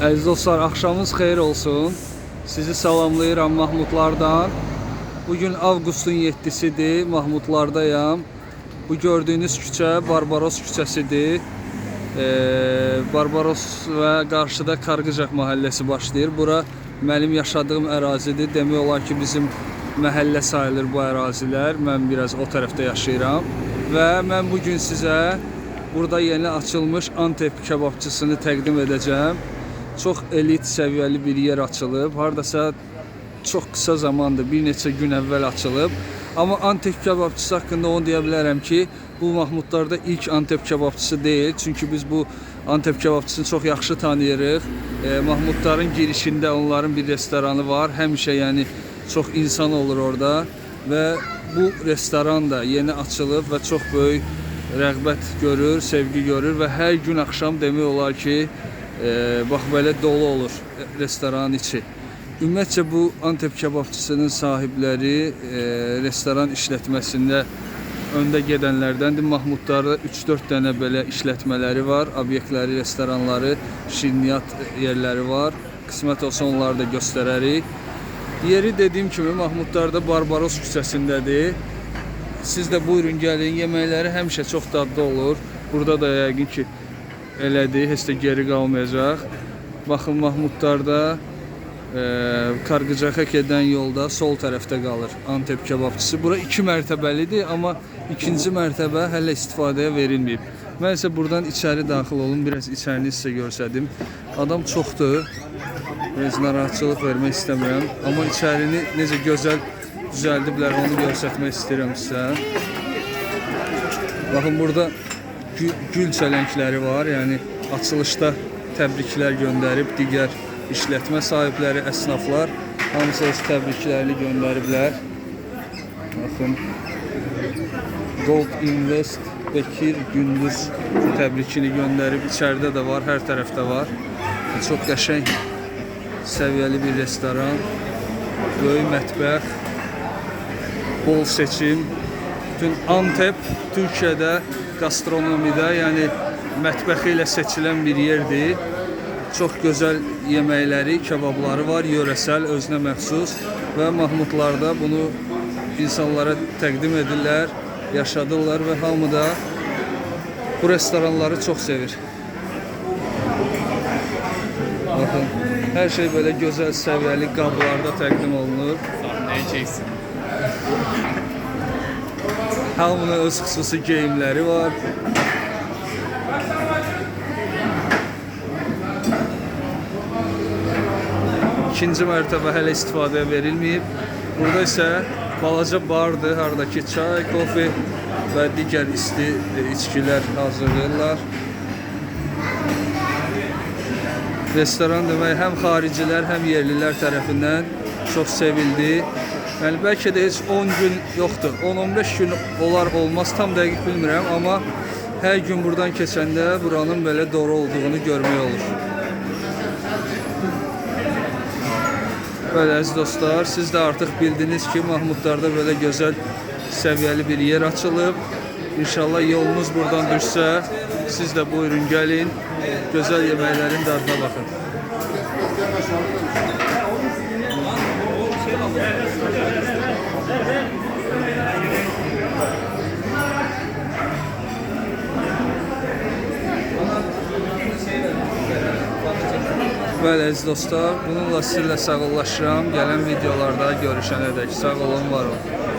Əziz dostlar, axşamınız xeyir olsun. Sizi salamlayıram Mahmudlardan. Bugün avqustun 7-sidir, Mahmudlardayam. Bu gördüyünüz küçə Barbaros küçəsidir. Ee, Barbaros və qarşıda Kargıcaq məhəlləsi başlayır. Bura mənim yaşadığım ərazidir. Demək olar ki, bizim məhəllə sayılır bu ərazilər. Mən biraz o tərəfdə yaşayıram və mən bu gün sizə burada yeni açılmış Antep kebabçısını təqdim edəcəm. Çox elit səviyyəli bir yer açılıb. Hardasa çox qısa zamandır, bir neçə gün əvvəl açılıb. Amma Antep kebabçısı haqqında onu deyə bilərəm ki, bu Mahmudlarda ilk Antep kebabçısı deyil. Çünki biz bu Antep kebabçısını çox yaxşı tanıyırıq. E, Mahmudların girişində onların bir restoranı var. Həmişə yəni çox insan olur orada və bu restoran da yeni açılıb və çox böyük rəğbət görür, sevgi görür və hər gün axşam demək olar ki, e, bax belə dolu olur restoranın içi. Ümumiyyətcə bu Antep kebabçısının sahibləri e, restoran işlətməsində öndə gedənlərdəndir. Mahmudlarda 3-4 dənə belə işlətmələri var, obyektləri, restoranları, şirniyyat yerləri var. Qismət olsa onları da göstərərik. Yeri dediyim kimi Mahmudlarda Barbaros küçəsindədir. Siz də buyurun gəlin. Yeməkləri həmişə çox dadlı olur. Burada da yəqin ki elədir, heç də geri qalmayacaq. Baxın Mahmudlarda e, Kargıcaka gedən yolda sol tərəfdə qalır Antep kebabçısı. Bura 2 mərtəbəlidir, amma ikinci mərtəbə hələ istifadəyə verilməyib. Mən isə buradan içəri daxil olum, biraz içərini sizə göstərdim. Adam çoxdur. Biraz narahatçılıq vermək istəmirəm, amma içərini necə gözəl düzəldiblər, onu göstərmək istəyirəm sizə. Baxın burada gül, gül çələngləri var. Yəni açılışda təbriklər göndərib digər işlətmə sahibləri, əsnaflar hamısı öz təbriklərini göndəriblər. Baxın Gold Invest Bekir Gündüz təbrikini göndərib. İçəridə də var, hər tərəfdə var. Çox qəşəng səviyyəli bir restoran, böyük mətbəx, bol seçim. Bütün Antep Türkiyədə gastronomidə, yəni mətbəxi ilə seçilən bir yerdir. Çox gözəl yeməkləri, kebabları var, yörəsəl, özünə məxsus və Mahmudlarda bunu insanlara təqdim edirlər, yaşadırlar və hamı da bu restoranları çox sevir. Baxın, hər şey belə gözəl səviyyəli qablarda təqdim olunur. Sahneye çeksin. Hamının öz xüsusi geyimləri var. İkinci mərtəbə hələ istifadəyə verilməyib. Burada isə balaca bardır, hardakı çay, kofe və digər isti e, içkilər hazırlayırlar. Restoran demək həm xaricilər, həm yerlilər tərəfindən çox sevildi. Yəni bəlkə də heç 10 gün yoxdur. 10-15 gün olar olmaz tam dəqiq bilmirəm, amma hər gün buradan keçəndə buranın belə doğru olduğunu görmək olur. Belə əziz dostlar, siz də artıq bildiniz ki, Mahmudlarda belə gözəl səviyyəli bir yer açılıb. İnşallah yolunuz buradan düşsə, siz də buyurun gəlin, gözəl yeməklərin dadına baxın. Bəli əziz dostlar, bununla sizlə sağollaşıram. Gələn videolarda görüşənədək sağ olun, var olun.